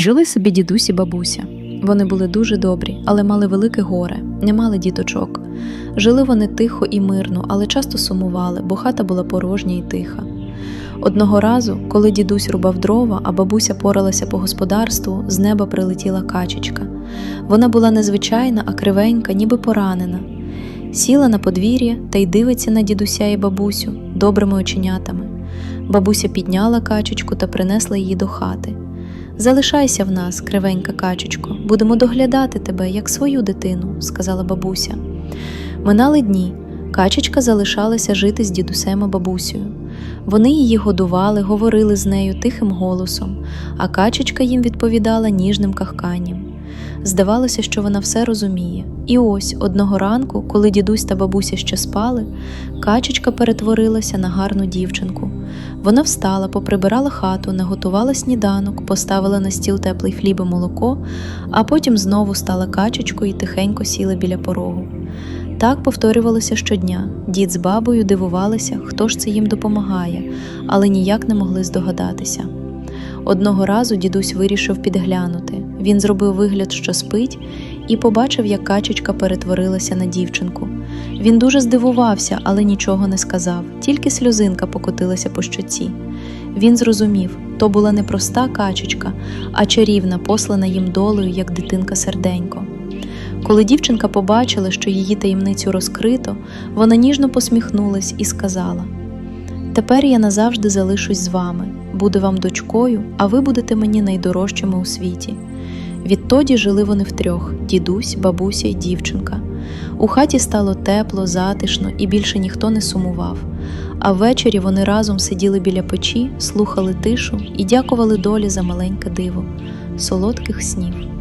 Жили собі дідусь і бабуся. Вони були дуже добрі, але мали велике горе, не мали діточок. Жили вони тихо і мирно, але часто сумували, бо хата була порожня і тиха. Одного разу, коли дідусь рубав дрова, а бабуся поралася по господарству, з неба прилетіла качечка. Вона була незвичайна, а кривенька, ніби поранена. Сіла на подвір'я та й дивиться на дідуся і бабусю добрими оченятами. Бабуся підняла качечку та принесла її до хати. Залишайся в нас, кривенька качечко, будемо доглядати тебе, як свою дитину, сказала бабуся. Минали дні. Качечка залишалася жити з дідусем і бабусею. Вони її годували, говорили з нею тихим голосом, а качечка їм відповідала ніжним кахканням. Здавалося, що вона все розуміє. І ось одного ранку, коли дідусь та бабуся ще спали, качечка перетворилася на гарну дівчинку. Вона встала, поприбирала хату, наготувала сніданок, поставила на стіл теплий хліб і молоко, а потім знову стала качечкою і тихенько сіла біля порогу. Так повторювалося щодня. Дід з бабою дивувалися, хто ж це їм допомагає, але ніяк не могли здогадатися. Одного разу дідусь вирішив підглянути. Він зробив вигляд, що спить, і побачив, як качечка перетворилася на дівчинку. Він дуже здивувався, але нічого не сказав, тільки сльозинка покотилася по щоці. Він зрозумів, то була не проста качечка, а чарівна, послана їм долею, як дитинка серденько. Коли дівчинка побачила, що її таємницю розкрито, вона ніжно посміхнулась і сказала: Тепер я назавжди залишусь з вами, буду вам дочкою, а ви будете мені найдорожчими у світі. Відтоді жили вони втрьох дідусь, бабуся й дівчинка. У хаті стало тепло, затишно і більше ніхто не сумував. А ввечері вони разом сиділи біля печі, слухали тишу і дякували долі за маленьке диво, солодких снів.